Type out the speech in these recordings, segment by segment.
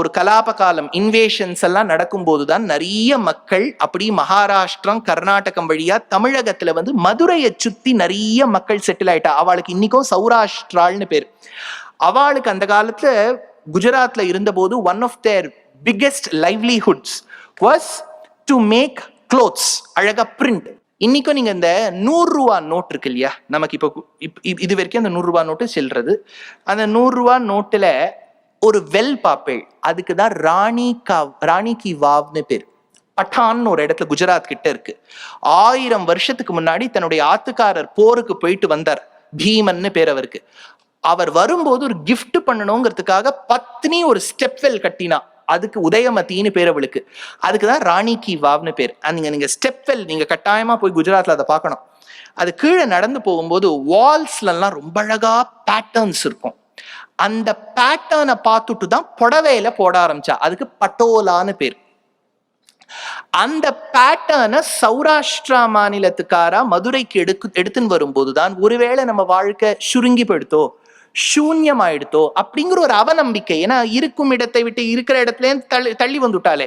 ஒரு கலாப காலம் இன்வேஷன்ஸ் எல்லாம் நடக்கும்போது தான் நிறைய மக்கள் அப்படி மகாராஷ்டிரம் கர்நாடகம் வழியா தமிழகத்துல வந்து மதுரையை சுத்தி நிறைய மக்கள் செட்டில் ஆயிட்டா. அவளுக்கு இன்னைக்கும் சௌராஷ்டிரால்னு பேர். அவளுக்கு அந்த காலத்துல குஜராத்ல இருந்தபோது one of their biggest livelihoods was to make clothes அழகா பிரிண்ட் இன்னைக்கும் நீங்க இந்த நூறு ரூபா நோட் இருக்கு இல்லையா? நமக்கு இப்போ இப்- இது வரைக்கும் அந்த நூறு ரூபா நோட்டு செல்றது. அந்த நூறு ரூபா நோட்டுல ஒரு வெல் பாப்பேள் அதுக்கு தான் ராணி கா ராணி கி வாவ்னு பேர். பட்டான்னு ஒரு இடத்துல குஜராத் கிட்ட இருக்கு. ஆயிரம் வருஷத்துக்கு முன்னாடி தன்னுடைய ஆத்துக்காரர் போருக்கு போயிட்டு வந்தார். பீமன்னு பேர் அவருக்கு. அவர் வரும்போது ஒரு கிஃப்ட் பண்ணணுங்கிறதுக்காக பத்னி ஒரு ஸ்டெப் வெல் கட்டினா. அதுக்கு உதயமத்தின்னு பேர் அவளுக்கு. அதுக்கு தான் ராணி கி வாவ்னு பேர். நீங்க நீங்க ஸ்டெப் வெல் நீங்க கட்டாயமா போய் குஜராத்ல அதை பார்க்கணும் அது கீழே நடந்து போகும்போது வால்ஸ்ல எல்லாம் ரொம்ப அழகா பேட்டர்ன்ஸ் இருக்கும். அந்த பேட்டர்னை பார்த்துட்டு தான் புடவையில போட ஆரம்பிச்சா. அதுக்கு பட்டோலான்னு பேர். அந்த பேட்டர்னை சௌராஷ்டிரா மாநிலத்துக்காரா மதுரைக்கு எடுக்கு எடுத்துன்னு வரும்போது தான் ஒருவேளை நம்ம வாழ்க்கை சுருங்கி போயிடுத்தோ அப்படிங்கிற ஒரு அவநம்பிக்கை. ஏன்னா இருக்கும் இடத்தை விட்டு இருக்கிற இடத்துல தள்ளி தள்ளி வந்துட்டாலே.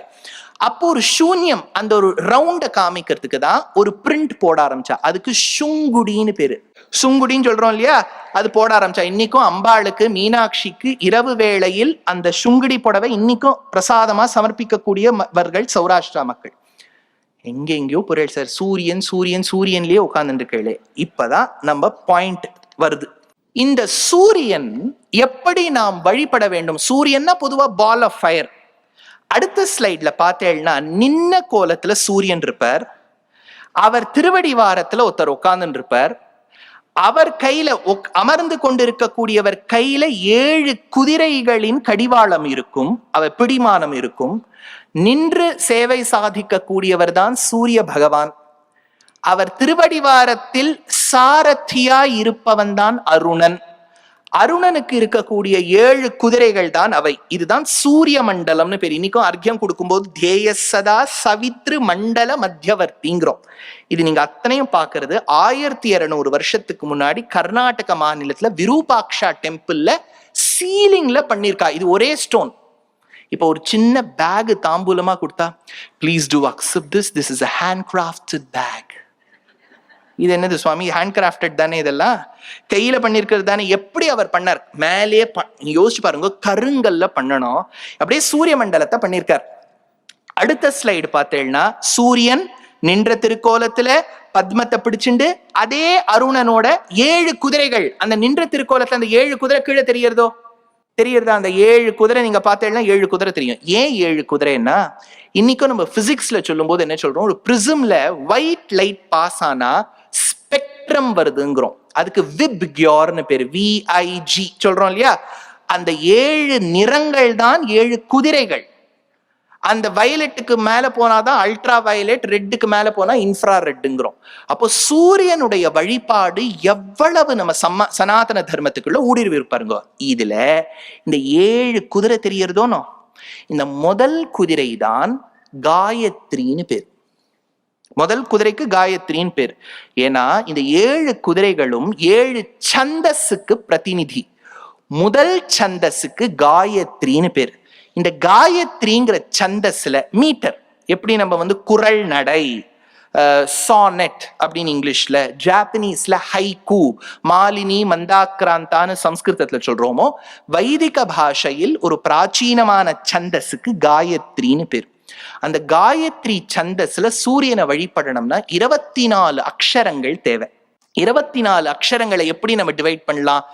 அப்போ ஒரு சூன்யம் அந்த ஒரு ரவுண்டை காமிக்கிறதுக்கு தான் ஒரு பிரிண்ட் போட ஆரம்பிச்சா. அதுக்கு சுங்குடின்னு பேரு. சுங்குடின்னு சொல்றோம் இல்லையா? அது போட ஆரம்பிச்சா. இன்னைக்கும் அம்பாளுக்கு மீனாட்சிக்கு இரவு வேளையில் அந்த சுங்குடி புடவை இன்னைக்கும் பிரசாதமா சமர்ப்பிக்கக்கூடியவர்கள் சௌராஷ்டிரா மக்கள். எங்க எங்கேயோ புரியல் சார் சூரியன் சூரியன் சூரியன்லயே உட்கார்ந்துட்டு இருக்கே இப்பதான் நம்ம பாயிண்ட் வருது. இந்த சூரியன் எப்படி நாம் வழிபட வேண்டும்? சூரியன்னா பொதுவா பால் ஆஃப் ஃபயர் அடுத்த ஸ்லைட்ல பார்த்தேன்னா நின்ன கோலத்துல சூரியன் இருப்பார். அவர் திருவடி வாரத்துல ஒருத்தர் உட்கார்ந்து இருப்பார் அவர் கையில அமர்ந்து கொண்டிருக்கக்கூடியவர் கையில ஏழு குதிரைகளின் கடிவாளம் இருக்கும். அவர் பிடிமானம் இருக்கும். நின்று சேவை சாதிக்கக்கூடியவர் தான் சூரிய பகவான். அவர் திருவடிவாரத்தில் சாரத்தியாய் இருப்பவன் தான் அருணன். அருணனுக்கு இருக்கக்கூடிய ஏழு குதிரைகள் தான் அவை. இதுதான் சூரிய மண்டலம்னு பேர். இன்னைக்கும் அர்க்கியம் கொடுக்கும்போது தேயசதா சவித்ரு மண்டல மத்தியவர்த்திங்கிறோம். இது நீங்க அத்தனையும் பாக்குறது ஆயிரத்தி இருநூறு வருஷத்துக்கு முன்னாடி கர்நாடக மாநிலத்துல விரூபாக்ஷா டெம்பிள்ல சீலிங்ல பண்ணிருக்கா. இது ஒரே ஸ்டோன். இப்போ ஒரு சின்ன பேக் தாம்பூலமா கொடுத்தா please do accept this this is a hand crafted bag இது என்னது சுவாமி? ஹேண்ட் கிராஃப்டட் தானே இதெல்லாம்? கையில பண்ணிருக்கிறது தானே? எப்படி அவர் பண்ணார்? மேலேயே ப- யோசிச்சு பாருங்க கருங்கல்ல பண்ணணும். அப்படியே சூரிய மண்டலத்தை பண்ணியிருக்கார் அடுத்த ஸ்லைடு பார்த்தேன்னா சூரியன் நின்ற திருக்கோலத்துல பத்மத்தை பிடிச்சிண்டு அதே அருணனோட ஏழு குதிரைகள். அந்த நின்ற திருக்கோலத்துல அந்த ஏழு குதிரை கீழே தெரியறதோ? தெரியறதா? அந்த ஏழு குதிரை நீங்க பார்த்தேன்னா ஏழு குதிரை தெரியும். ஏன் ஏழு குதிரைன்னா இன்னைக்கும் நம்ம பிசிக்ஸ்ல சொல்லும்போது என்ன சொல்றோம்? ஒரு பிரிசம்ல ஒயிட் லைட் பாஸ் ஆனா ஸ்பெக்ட்ரம் வருதுங்கிறோம். அதுக்கு விப் கியோர்னு பேர் விஐஜி சொல்றோம் இல்லையா? அந்த ஏழு நிறங்கள் தான் ஏழு குதிரைகள். அந்த வயலட்டுக்கு மேல போனாதான் அல்ட்ரா வயலட் ரெட்டுக்கு மேல போனா இன்ஃப்ரா ரெட்டுங்கிறோம் அப்போ சூரியனுடைய வழிபாடு எவ்வளவு நம்ம சம்ம சனாதன தர்மத்துக்குள்ள ஊடுருவி இருப்பாருங்க. இதுல இந்த ஏழு குதிரை தெரியறதோனோ இந்த முதல் குதிரை தான் காயத்ரின்னு பேர். முதல் குதிரைக்கு காயத்ரின்னு பேர். ஏன்னா இந்த ஏழு குதிரைகளும் ஏழு சந்தஸுக்கு பிரதிநிதி. முதல் சந்தஸுக்கு காயத்ரின்னு பேர். இந்த காயத்ரிங்கிற சந்தஸ்ல மீட்டர். எப்படி நம்ம வந்து குரல் நடை சானெட் அப்படின்னு இங்கிலீஷ்ல ஜாப்பனீஸ்ல ஹைக்கூ மாலினி மந்தாக்ராந்தான்னு சம்ஸ்கிருதத்துல சொல்றோமோ வைதிக பாஷையில் ஒரு பிராச்சீனமான சந்தஸுக்கு காயத்ரின்னு பேர். அந்த காயத்ரி சந்தஸ்ல சூரியனை வழிபடணும்னா இருபத்தி நாலு அக்ஷரங்கள் தேவை. இருபத்தி நாலு அக்ஷரங்களை எப்படி நம்ம டிவைட் பண்ணலாம்?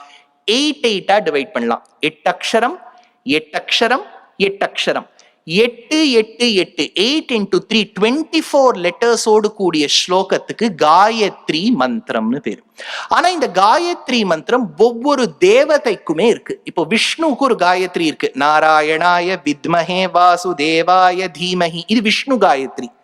எயிட் எயிட்டா டிவைட் பண்ணலாம். எட்டு அக்ஷரம் எட்டு அக்ஷரம் எட்டு அக்ஷரம் எட்டு எட்டு எட்டு eight into three twenty four லெட்டர்ஸோடு கூடிய ஸ்லோகத்துக்கு காயத்ரி மந்திரம்னு பேரு. ஆனா இந்த காயத்ரி மந்திரம் ஒவ்வொரு தேவதைக்குமே இருக்கு. இப்போ விஷ்ணுவுக்கு ஒரு காயத்ரி இருக்கு. நாராயணாய வித்மஹே வாசுதேவாய தீமஹி. இது விஷ்ணு காயத்ரி.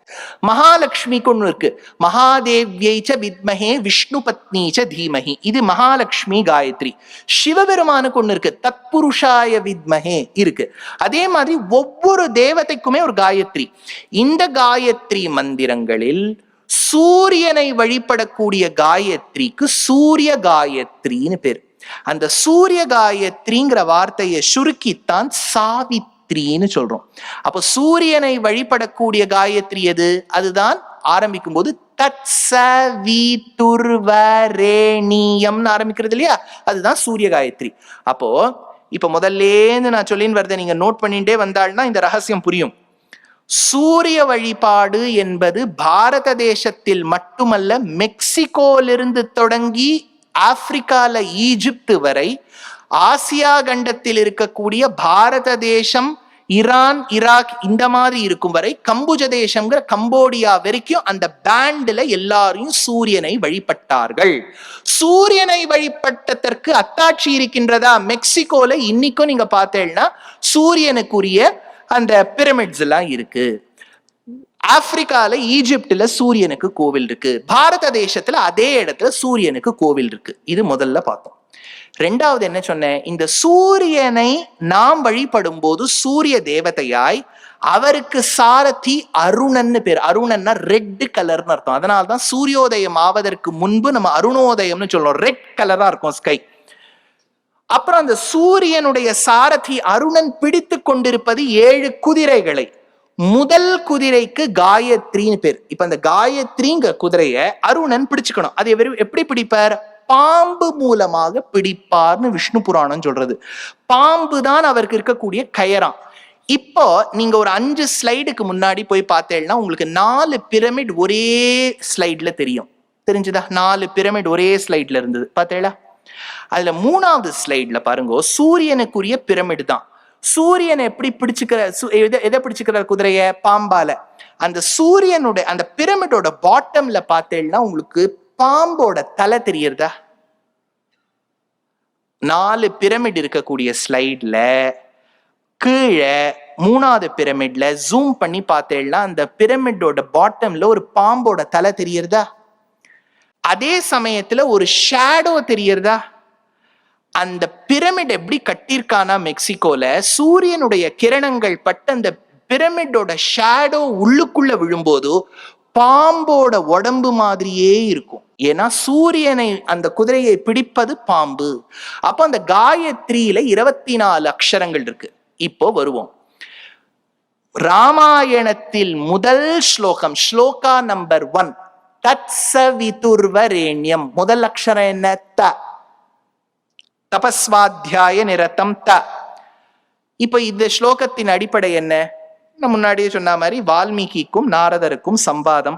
மகாலட்சுமிக்கு ஒன்று இருக்கு. மகாதேவ்யை ச வித்மஹே விஷ்ணு பத்னி ச தீமஹி. இது மகாலட்சுமி காயத்ரி. சிவபெருமானுக்கு ஒன்று இருக்கு. தத்புருஷாய வித்மஹே இருக்கு. அதே மாதிரி ஒவ்வொரு தேவதைக்குமே ஒரு காயத்ரி. இந்த காயத்ரி மந்திரங்களில் சூரியனை வழிபடக்கூடிய காயத்ரிக்கு சூரிய காயத்ரின்னு பேர். அந்த சூரிய காயத்ரிங்கிற வார்த்தையை சுருக்கித்தான் சாவித்ரி சாவித்ரின்னு சொல்றோம். அப்போ சூரியனை வழிபடக்கூடிய காயத்ரி எது? அதுதான் ஆரம்பிக்கும் போது தத் ஆரம்பிக்கிறது இல்லையா? அதுதான் சூரிய காயத்ரி. அப்போ இப்ப முதல்லேருந்து நான் சொல்லின்னு வரதை நீங்க நோட் பண்ணிட்டே வந்தாள்னா இந்த ரகசியம் புரியும். சூரிய வழிபாடு என்பது பாரத தேசத்தில் மட்டுமல்ல மெக்சிகோலிருந்து தொடங்கி ஆப்பிரிக்கால ஈஜிப்து வரை ஆசியா கண்டத்தில் இருக்கக்கூடிய பாரத தேசம் ஈரான் ஈராக் இந்த மாதிரி இருக்கும் வரை கம்புஜ தேசம்ங்கிற கம்போடியா வரைக்கும் அந்த பேண்ட்ல எல்லாரையும் சூரியனை வழிபட்டார்கள். சூரியனை வழிபட்டதற்கு அத்தாட்சி இருக்கின்றதா? மெக்சிகோல இன்னைக்கும் நீங்க பார்த்தேன்னா சூரியனுக்குரிய அந்த பிரமிட்ஸ் எல்லாம் இருக்கு. ஆப்பிரிக்கால ஈஜிப்ட்ல சூரியனுக்கு கோவில் இருக்கு. பாரத தேசத்துல அதே இடத்துல சூரியனுக்கு கோவில் இருக்கு. இது முதல்ல பார்த்தோம். ரெண்டாவது என்ன சொன்னேன்? இந்த சூரியனை நாம் வழிபடும் போது சூரிய தேவதையாய் அவருக்கு சாரதி அருணன்னு பேர். அருணன்னா ரெட் கலர்னு அர்த்தம். அதனால்தான் சூரியோதயம் ஆவதற்கு முன்பு நம்ம அருணோதயம்னு சொல்லுவோம் ரெட் கலரா இருக்கும் ஸ்கை அப்புறம் அந்த சூரியனுடைய சாரதி அருணன் பிடித்து கொண்டிருப்பது ஏழு குதிரைகளை. முதல் குதிரைக்கு காயத்ரின்னு பேர். இப்ப அந்த காயத்ரிங்கிற குதிரைய அருணன் பிடிச்சுக்கணும். அது எப்படி பிடிப்பார்? பாம்பு மூலமாக பிடிப்பார்னு விஷ்ணு புராணம் சொல்றது. பாம்பு தான் அவருக்கு இருக்கக்கூடிய கயராம் இப்போ நீங்க ஒரு அஞ்சு ஸ்லைடுக்கு முன்னாடி போய் பார்த்தேன்னா உங்களுக்கு நாலு பிரமிட் ஒரே ஸ்லைட்ல தெரியும். தெரிஞ்சுதா? நாலு பிரமிட் ஒரே ஸ்லைட்ல இருந்தது. பார்த்தேளா அதுல மூணாவது ஸ்லைட்ல பாருங்க சூரியனுக்குரிய பிரமிடு தான். சூரியனை எப்படி பிடிச்சுக்கிற எதை எதை பிடிச்சுக்கிறார் குதிரைய? பாம்பால. அந்த சூரியனுடைய அந்த பிரமிடோட பாட்டம்ல பார்த்தேன்னா உங்களுக்கு பாம்போட தலை தெரியறதா? நாலு பிரமிட் இருக்கக்கூடிய ஸ்லைட்ல கீழே மூணாவது பிரமிட்ல ஜூம் பண்ணி பார்த்தேன்னா அந்த பிரமிடோட பாட்டம்ல ஒரு பாம்போட தலை தெரியறதா? அதே சமயத்துல ஒரு ஷேடோ தெரியறதா? அந்த பிரமிட் எப்படி கட்டியிருக்கானா மெக்சிகோல சூரியனுடைய கிரணங்கள் பட்டு அந்த பிரமிடோட ஷேடோ உள்ளுக்குள்ள விழும்போது பாம்போட உடம்பு மாதிரியே இருக்கும். ஏன்னா சூரியனை அந்த குதிரையை பிடிப்பது பாம்பு. அப்போ அந்த காயத்ரியில இருபத்தி நாலு அக்ஷரங்கள் இருக்கு. இப்போ வருவோம். ராமாயணத்தில் முதல் ஸ்லோகம் ஸ்லோகா நம்பர் ஒன் தத்சவிதுர்வரேண்யம். முதல் அக்ஷரம் என்ன? த. தபஸ்வாத்தியாய நிரத்தம் த. இப்போ இந்த ஸ்லோகத்தின் அடிப்படை என்ன? நான் முன்னாடியே சொன்ன மாதிரி வால்மீகிக்கும் நாரதருக்கும் சம்பாதம்.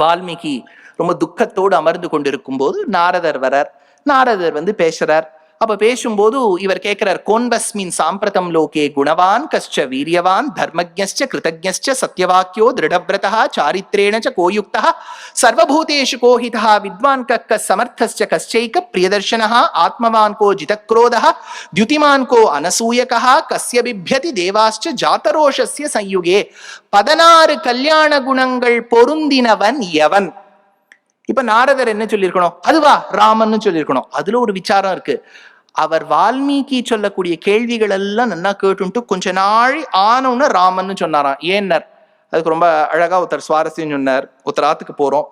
வால்மீகி ரொம்ப துக்கத்தோடு அமர்ந்து கொண்டிருக்கும் போது நாரதர் வரார். நாரதர் வந்து பேசுறார். அப்ப பேசும்போது இவர் கேட்கிறார் கோன்பஸ்மின் சாம்பிரதம் லோகே குணவான் கஷ்ட வீரியவான் தர்மஜ்ஞ கிருத்தஜ்ஞ சத்யவாக்கியோ திருடவிரதா சாரித்ரேணச்ச கோயுக்தா சர்வபூதேஷு கோஹிதா வித்வான் கக்க சமர்த்தஸ்ச கஷ்டைக்க பிரியதர்ஷனா ஆத்மவான் கோ ஜிதக்ரோதா தியுதிமான் கோ அனசூயகா கஸ்ய பிபியதி தேவாஸ்ச ஜாத்தரோஷஸ்ய சயுகே பதினாறு கல்யாண குணங்கள் பொருந்தினவன் எவன் இப்ப நாரதர் என்ன சொல்லியிருக்கணும்? அதுவா ராமன்னு சொல்லியிருக்கணும். அதுல ஒரு விசாரம் இருக்கு. அவர் வால்மீகி சொல்லக்கூடிய கேள்விகள் எல்லாம் நல்லா கேட்டுன்ட்டு கொஞ்ச நாள் ஆனவுன்னு ராமன்னு சொன்னாராம். ஏன்னர்? அதுக்கு ரொம்ப அழகா ஒருத்தர் சுவாரஸ்யம் சொன்னார். ஒருத்தர் ஆத்துக்கு போறோம்.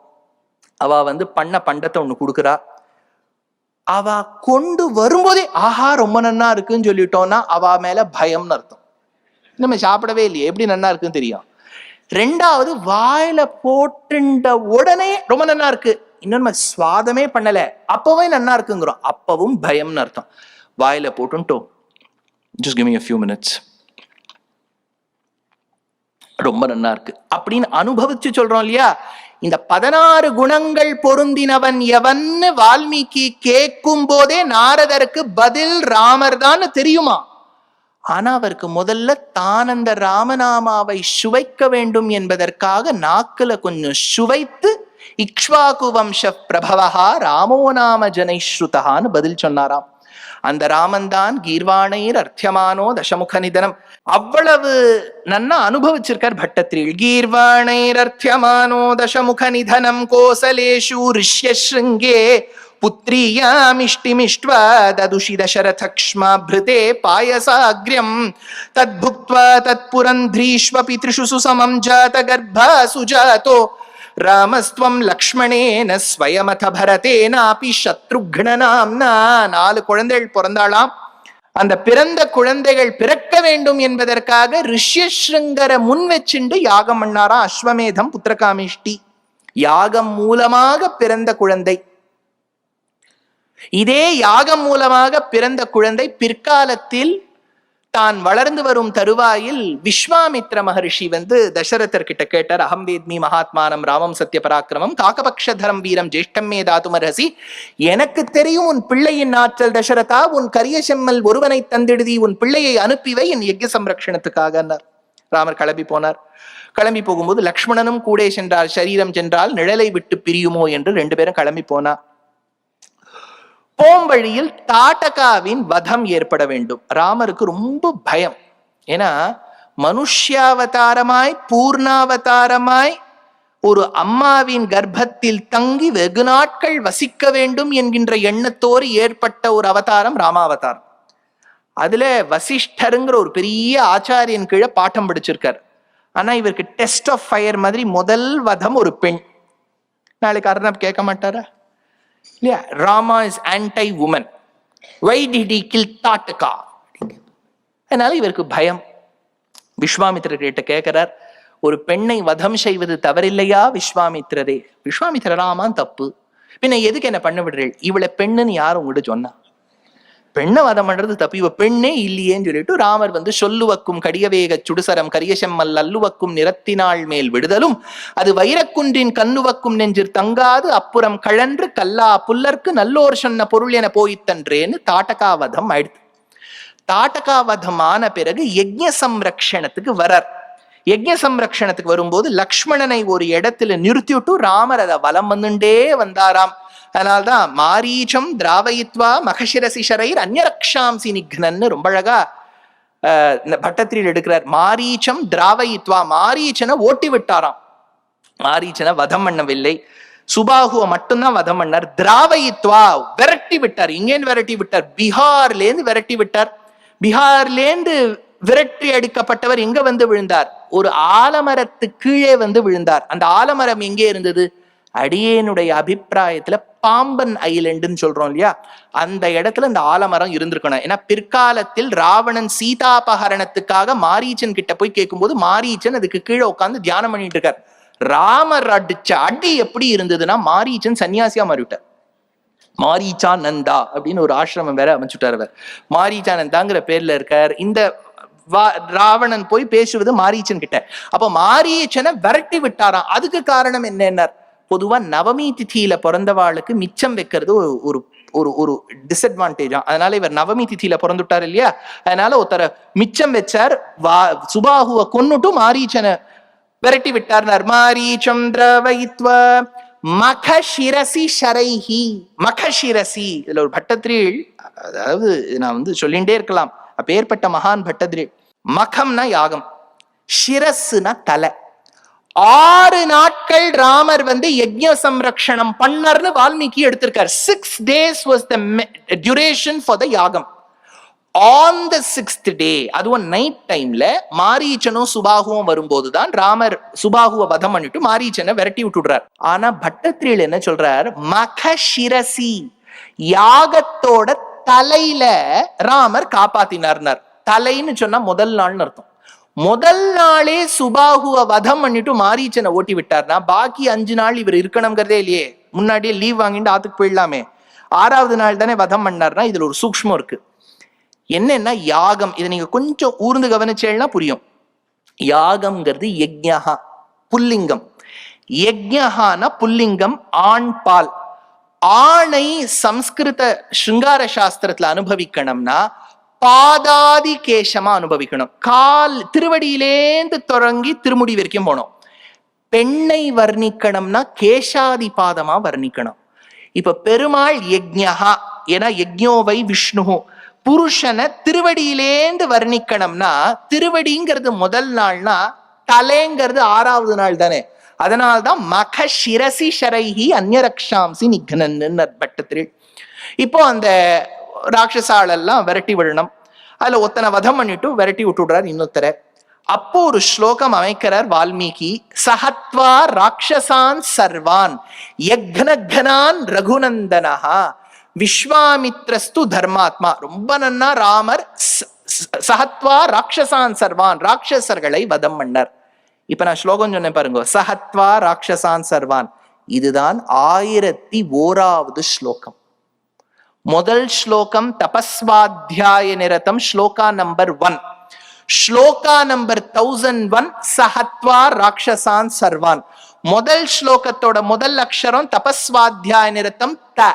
அவ வந்து பண்ண பண்டத்தை ஒண்ணு கொடுக்குறா. அவ கொண்டு வரும்போதே ஆஹா ரொம்ப நன்னா இருக்குன்னு சொல்லிட்டோம்னா அவ மேல பயம்னு அர்த்தம். நம்ம சாப்பிடவே இல்லையே. எப்படி நன்னா இருக்குன்னு தெரியும்? ரெண்டாவது வாயில போட்டுண்ட உடனே ரொம்ப நல்லா இருக்கு. இன்னொரு நம்ம சுவாதமே பண்ணல. அப்பவே நல்லா இருக்குங்கிறோம். அப்பவும் பயம்னு அர்த்தம். வாயில போட்டுட்டோம் just give me few minutes ரொம்ப நல்லா இருக்கு. அப்படின்னு அனுபவிச்சு சொல்றோம் இல்லையா? இந்த பதினாறு குணங்கள் பொருந்தினவன் எவன்னு வால்மீகி கேட்கும் போதே நாரதருக்கு பதில் ராமர் தான் தெரியுமா? ஆனா அவருக்கு முதல்ல தான் அந்த ராமநாமாவை சுவைக்க வேண்டும் என்பதற்காக நாக்குல கொஞ்சம் சுவைத்து இக்ஷ்வாகு வம்ச பிரபவஹா ராமோ நாம ஜனை ஸ்ருதான்னு பதில் சொன்னாராம். அந்த ராமன் தான் கீர்வாணைர் அர்த்தியமானோ தசமுக நிதனம். அவ்வளவு நன்னா அனுபவிச்சிருக்கார் பட்டத்ரீள் கீர்வாணைர் அர்த்தியமானோ தசமுக நிதனம் கோசலேஷு ரிஷ்யஸ்ருங்கே पुत्रीयामिष्टिमिष्ट्वा ददुषि दशरथक्ष्माभृते पायसाग्र्यम् तद्भुक्त्वा तत्पुरन्ध्रीष्वपि त्रिषु सुसमं जातगर्भा सुजातो ராமஸ்துவம் லக்ஷ்மணேன ஸ்வயமத பரதேனாபி சத்ருக்னநாம்னா நாலு குழந்தைகள் பிறந்தாளாம் அந்த பிறந்த குழந்தைகள் பிறக்க வேண்டும் என்பதற்காக ரிஷ்யஸ்ருங்கர முன் வச்சுண்டு யாகம் பண்ணாரா அஸ்வமேதம் புத்திரகாமிஷ்டி யாகம் மூலமாக பிறந்த குழந்தை இதே யாகம் மூலமாக பிறந்த குழந்தை பிற்காலத்தில் தான் வளர்ந்து வரும் தருவாயில் விஸ்வாமித்ர மகர்ஷி வந்து தசரதர் கிட்ட கேட்டார் அகம் வேத்மி மகாத்மானம் ராமம் சத்ய பராக்கிரமம் காக்கபக்ஷதரம் வீரம் ஜேஷ்டம் மே தாத்துமரசி எனக்கு தெரியும் உன் பிள்ளையின் ஆற்றல் தசரதா உன் கரிய செம்மல் ஒருவனை தந்திடுதி உன் பிள்ளையை அனுப்பிவை என் யஜ்ய சம்ரக்ஷணத்துக்காக ராமர் கிளம்பி போனார். கிளம்பி போகும்போது லக்ஷ்மணனும் கூட சென்றார் சரீரம் சென்றால் நிழலை விட்டு பிரியுமோ? என்று ரெண்டு பேரும் கிளம்பி போனார் போம்பழியில் தாட்டகாவின் வதம் ஏற்பட வேண்டும். ராமருக்கு ரொம்ப பயம். ஏன்னா மனுஷ்யாவதாரமாய் பூர்ணாவதாரமாய் ஒரு அம்மாவின் கர்ப்பத்தில் தங்கி வெகு நாட்கள் வசிக்க வேண்டும் என்கின்ற எண்ணத்தோடு ஏற்பட்ட ஒரு அவதாரம் ராமாவதாரம். அதுல வசிஷ்டருங்கிற ஒரு பெரிய ஆச்சாரியன் கீழே பாட்டம் படிச்சிருக்கார். ஆனா இவருக்கு டெஸ்ட் ஆஃப் ஃபயர் மாதிரி முதல் வதம் ஒரு பெண். நாளைக்கு அர்ணப் கேட்க மாட்டாரா? இல்லையா Rama is anti woman why did he kill Tataka அதனால இவருக்கு பயம். விஸ்வாமித்திரர் கிட்ட கேட்கிறார் ஒரு பெண்ணை வதம் செய்வது தவறில்லையா விஸ்வாமித்திரரே? விஸ்வாமித்திரராமான் தப்பு. பின்ன எதுக்கு என்ன பண்ண விடுறீள் இவளை பெண்ணுன்னு யாரும் உங்கள்கிட்ட சொன்னா? பெண்ணை வதம் பண்றது தப்பு. இவ பெண்ணே இல்லையேன்னு சொல்லிட்டு ராமர் வந்து சொல்லுவக்கும் கடியவேக சுடுசரம் கரியசெம்மல் அல்லுவக்கும் நிறத்தினாள் மேல் விடுதலும். அது வைரக்குன்றின் கண்ணுவக்கும் நெஞ்சில் தங்காது அப்புறம் கழன்று கல்லா புல்லர்க்கு நல்லோர் சொன்ன பொருள் என போயித்தன்றேன்னு தாட்டகாவதம் ஆயிடுது தாட்டகாவதமான பிறகு யஜ்ய சம்ரக்ஷணத்துக்கு வரார். யஜ்ய சம்ரக்ஷணத்துக்கு வரும்போது லக்ஷ்மணனை ஒரு இடத்துல நிறுத்திவிட்டு ராமர் அதை வலம் வந்துட்டே வந்தாராம். அதனால்தான் மாரீச்சம் திராவயித்வா மகசிரசி ஷரைர் அந்நரக்ஷாம்சி நிக்னன்னு ரொம்ப அழகா பட்டத்திரியில் எடுக்கிறார். மாரீச்சம் திராவயித்வா மாரீச்சனை ஓட்டி விட்டாராம். மாரீச்சனை வதம் பண்ணவில்லை. சுபாகுவை மட்டும்தான் வதம் பண்ணார். திராவயித்வா விரட்டி விட்டார். இங்கேன்னு விரட்டி விட்டார். பீகார்லேருந்து விரட்டி விட்டார். பீகார்லேருந்து விரட்டி அடிக்கப்பட்டவர் எங்க வந்து விழுந்தார்? ஒரு ஆலமரத்து கீழே வந்து விழுந்தார். அந்த ஆலமரம் எங்கே இருந்தது? அடியேனுடைய அபிப்பிராயத்துல பாம்பன் ஐலண்டுன்னு சொல்றோம் இல்லையா? அந்த இடத்துல இந்த ஆலமரம் இருந்திருக்கணும். ஏன்னா பிற்காலத்தில் ராவணன் சீதாபகரணத்துக்காக மாரீச்சன் கிட்ட போய் கேட்கும்போது மாரீச்சன் அதுக்கு கீழே உட்காந்து தியானம் பண்ணிட்டு இருக்கார். ராமர் அடிச்ச அடி எப்படி இருந்ததுன்னா மாரீச்சன் சன்னியாசியா மாறிவிட்டார். மாரீச்சா நந்தா அப்படின்னு ஒரு ஆசிரமம் வேற அமைச்சுட்டார் அவர். மாரீச்சா நந்தாங்கிற பேர்ல இருக்கார். இந்த ராவணன் போய் பேசுவது மாரீச்சன் கிட்ட. அப்ப மாரீச்சனை விரட்டி விட்டாராம். அதுக்கு காரணம் என்ன பொதுவா நவமி திதியில பிறந்தவாளுக்கு மிச்சம் வைக்கிறது ஒரு ஒரு ஒரு டிஸ்அட்வான்டேஜ் அதனால இவர் நவமி திதியில பிறந்துட்டார் இல்லையா? அதனால ஒருத்தர மிச்சம் வச்சார் வா சுபாகுவை கொன்னுட்டும் மாரீச்சனை விரட்டி விட்டார் மாரீச்சம் திரவயித்வ மகஷிரசி ஷரைஹி. மகஷிரசி. இதுல ஒரு பட்டத்திரில் அதாவது நான் வந்து சொல்லிகிட்டே இருக்கலாம். அப்பேற்பட்ட மகான் பட்டதிரி மகம்னா யாகம். ஷிரஸ்னா தலை. ஆறு நாட்கள் ராமர் வந்து யஜ்ய சம்ரக்ஷணம் பண்ணார்னு Valmiki எடுத்திருக்கார். Six days was the duration for the யாகம். ஆன் த சிக்ஸ்த் டே அதுவும் நைட் டைம்ல மாரீச்சனும் சுபாகுவும் வரும்போது தான் ராமர் சுபாகுவை வதம் பண்ணிட்டு மாரீச்சனை விரட்டி விட்டுடுறார். ஆனா பட்டத்திரியில் என்ன சொல்றார்? மகஷிரசி யாகத்தோட தலையில ராமர் காப்பாத்தினார்னார். தலைன்னு சொன்னா முதல் நாள்னு அர்த்தம். முதல் நாளே சுபாகுவ வதம் பண்ணிட்டு மாரீச்சனை ஓட்டி விட்டார்னா பாக்கி அஞ்சு நாள் இவர் இருக்கணுங்கிறதே இல்லையே. முன்னாடியே லீவ் வாங்கிட்டு ஆத்துக்கு போயிடலாமே. ஆறாவது நாள் தானே வதம் பண்ணார்னா இதுல ஒரு சூக்மம் இருக்கு. என்னன்னா யாகம். இதை நீங்க கொஞ்சம் ஊர்ந்து கவனிச்சேன்னா புரியும். யாகம்ங்கிறது யஜ்யா புல்லிங்கம். யஜ்யஹான புல்லிங்கம் ஆண் பால். ஆணை சம்ஸ்கிருத ஸ்ருங்கார சாஸ்திரத்துல அனுபவிக்கணும்னா பாதாதி கேசமா அனுபவிக்கணும். கால் திருவடியிலேந்து தொடங்கி திருமுடி வரைக்கும் போனோம் பெண்ணை வர்ணிக்கணும்னா கேசாதி பாதமா வர்ணிக்கணும். இப்ப பெருமாள் யஜ்யா ஏன்னா யஜ்யோவை விஷ்ணு புருஷனை திருவடியிலேந்து வர்ணிக்கணும்னா திருவடிங்கிறது முதல் நாள்னா தலைங்கிறது ஆறாவது நாள் தானே. அதனால்தான் மக சிரசி ஷரைஹி அந்நரக்ஷாம்சி நிக்னன் பட்டத்திரில் இப்போ அந்த ராட்சசாலெல்லாம் விரட்டி விடணும் அதுல ஒத்தனை வதம் பண்ணிட்டு விரட்டி விட்டுடுறார் இன்னொருத்தர. அப்போ ஒரு ஸ்லோகம் அமைக்கிறார் வால்மீகி சஹத்வா ராட்சசான் சர்வான் யக்னகனான் ரகுநந்தனஹா விஸ்வாமித்ரஸ்து தர்மாத்மா. ரொம்ப நன்னா ராமர் சஹத்வா ராட்சசான் சர்வான் ராட்சசர்களை வதம் பண்ணார். இப்ப நான் ஸ்லோகம் சொன்னேன் பாருங்க சஹத்வா ராட்சசான் சர்வான். இதுதான் ஆயிரத்தி ஓராவது ஸ்லோகம். முதல் ஸ்லோகம் தபஸ்வாத்தியாய நிரதம் shloka number one. Shloka number thousand one சஹத்வா ராட்சசான் சர்வான். முதல் ஸ்லோகத்தோட முதல் அக்ஷரம் தபஸ்வாத்தியாய நிரத்தம் த.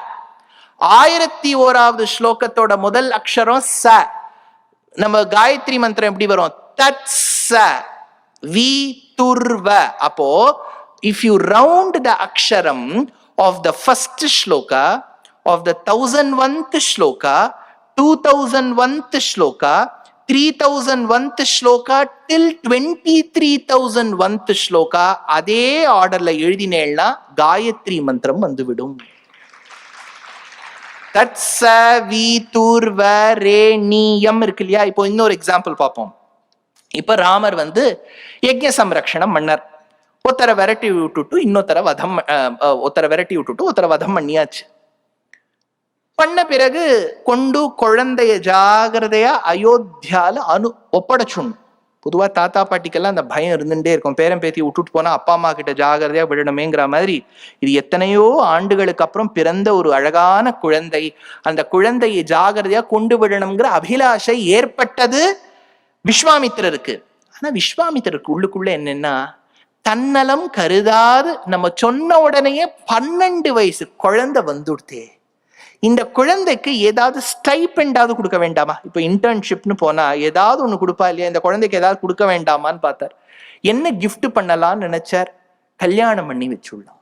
ஆயிரத்தி ஓராவது ஸ்லோகத்தோட முதல் அக்ஷரம் ச. நம்ம காயத்ரி மந்திரம் எப்படி வரும்? தத் ச. வி துர்வ. அப்போ if you round the aksharam of the first shloka of the thousand oneth shloka two thousand oneth shloka three thousand oneth shloka till twenty three thousand oneth shloka அதே ஆர்டர்ல எழுதினேன்னா காயத்ரி மந்திரம் வந்துவிடும். தட்ச வி தூர்வ ரே நீயம் இருக்கு இல்லையா? இப்போ இன்னொரு எக்ஸாம்பிள் பார்ப்போம். இப்ப ராமர் வந்து யஜ்ய சம்ரக்ஷணம் மன்னர் ஒருத்தரை விரட்டி விட்டுட்டு இன்னொருத்தர வதம் ஒருத்தரை விரட்டி விட்டுட்டு ஒருத்தரை வதம் பண்ணியாச்சு. பண்ண பிறகு கொண்டு குழந்தைய ஜாகிரதையா அயோத்தியால அனு ஒப்படைச்சுடணும். பொதுவா தாத்தா பாட்டிக்கெல்லாம் அந்த பயம் இருந்துட்டே இருக்கும். பேரம் பேத்தி விட்டுட்டு போனா அப்பா அம்மா கிட்ட ஜாகிரதையா விடணுமேங்கிற மாதிரி இது எத்தனையோ ஆண்டுகளுக்கு அப்புறம் பிறந்த ஒரு அழகான குழந்தை. அந்த குழந்தையை ஜாகிரதையா கொண்டு விடணுங்கிற அபிலாஷை ஏற்பட்டது விஸ்வாமித்திரருக்கு. ஆனா விஸ்வாமித்திரருக்கு உள்ளுக்குள்ள என்னன்னா தன்னலம் கருதாது நம்ம சொன்ன உடனேயே பன்னெண்டு வயசு குழந்தை வந்துடுத்தே. இந்த குழந்தைக்கு ஏதாவது ஸ்டைப்பெண்டாவது கொடுக்க வேண்டாமா? இப்போ இன்டர்ன்ஷிப்னு போனா ஏதாவது ஒண்ணு கொடுப்பா இல்லையா? இந்த குழந்தைக்கு ஏதாவது கொடுக்க வேண்டாமான்னு பார்த்தார். என்ன கிஃப்ட் பண்ணலாம்னு நினைச்சார்? கல்யாணம் பண்ணி வச்சுள்ளான்